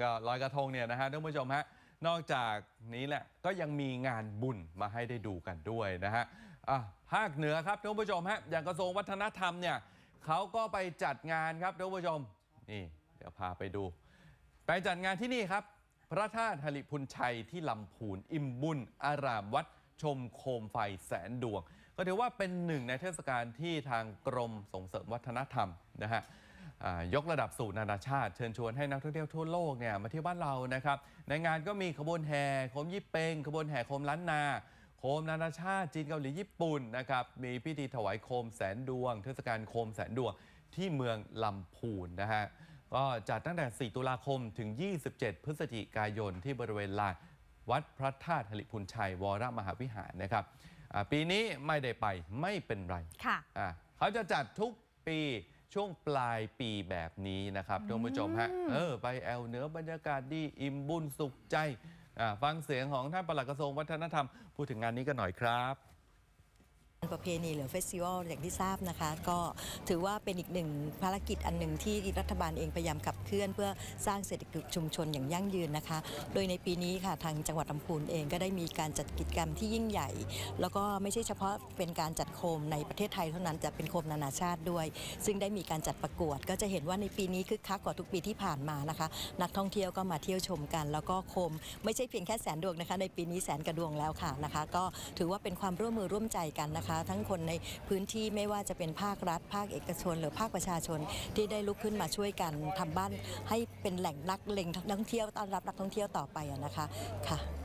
ก็ลอยกระทงเนี่ยนะฮะท่านผู้ชมฮะนอกจากนี้แหละก็ยังมีงานบุญมาให้ได้ดูกันด้วยนะฮะอะภาคเหนือครับท่านผู้ชมฮะอย่างกระทรวงวัฒนธรรมเนี่ยเขาก็ไปจัดงานครับท่านผู้ชมนี่เดี๋ยวพาไปดู ไปจัดงานที่นี่ครับ พระธาตุหริพุนชัยที่ลำพูนอิ่มบุญอารามวัด ชมโคมไฟแสนดวง ก็ถือว่าเป็นหนึ่งในเทศกาลที่ทางกรมส่งเสริมวัฒนธรรมนะฮะยกระดับสู่นานาชาติ เชิญชวนให้นักท่องเที่ยวทั่วโลกเนี่ยมาที่บ้านเรานะครับ ในงานก็มีขบวนแห่โคมยี่เปงขบวนแห่โคมล้านนาโคมนานาชาติจีนเกาหลีญี่ปุ่นนะครับมีพิธีถวายโคมแสนดวง เทศกาลโคมแสนดวงที่เมืองลำพูนนะฮะก็จัดตั้งแต่ 4 ตุลาคมถึง 27 พฤศจิกายนที่บริเวณลาน วัดพระธาตุหริพุนชัยวรมหาวิหารนะครับอ่าปีนี้ไม่ได้ไปไม่เป็นไรค่ะอะเขาจะจัดทุกปีช่วงปลายปีแบบนี้นะครับท่านผู้ชมฮะเออไปแอลเหนือบรรยากาศดีอิ่มบุญสุขใจอะฟังเสียงของท่านปลัดกระทรวงวัฒนธรรม พูดถึงงานนี้กันหน่อยครับ ประเพณีหรือเฟสติวัลอย่างที่ทราบนะคะ ก็ถือว่าเป็นอีกหนึ่งภารกิจอันหนึ่งที่รัฐบาลเองพยายามขับเคลื่อน เพื่อสร้างเศรษฐกิจชุมชนอย่างยั่งยืนนะคะ โดยในปีนี้ค่ะทางจังหวัดลำพูนเองก็ได้มีการจัดกิจกรรมที่ยิ่งใหญ่ แล้วก็ไม่ใช่เฉพาะเป็นการจัดโคมในประเทศไทยเท่านั้นจะเป็นโคมนานาชาติด้วย ซึ่งได้มีการจัดประกวด ก็จะเห็นว่าในปีนี้คึกคักกว่าทุกปีที่ผ่านมานะคะ นักท่องเที่ยวก็มาเที่ยวชมกัน แล้วก็โคมไม่ใช่เพียงแค่แสนดวงนะคะ ในปีนี้แสนกระดวงแล้วค่ะนะคะ ก็ถือว่าเป็นความร่วมมือร่วมใจกันนะคะทั้งคนในพื้นที่ไม่ว่าจะเป็นภาครัฐ ภาคเอกชน หรือภาคประชาชนที่ได้ลุกขึ้นมาช่วยกันทำบ้านให้เป็นแหล่งนักเล็งนักท่องเที่ยวต้อนรับนักท่องเที่ยวต่อไปนะคะค่ะ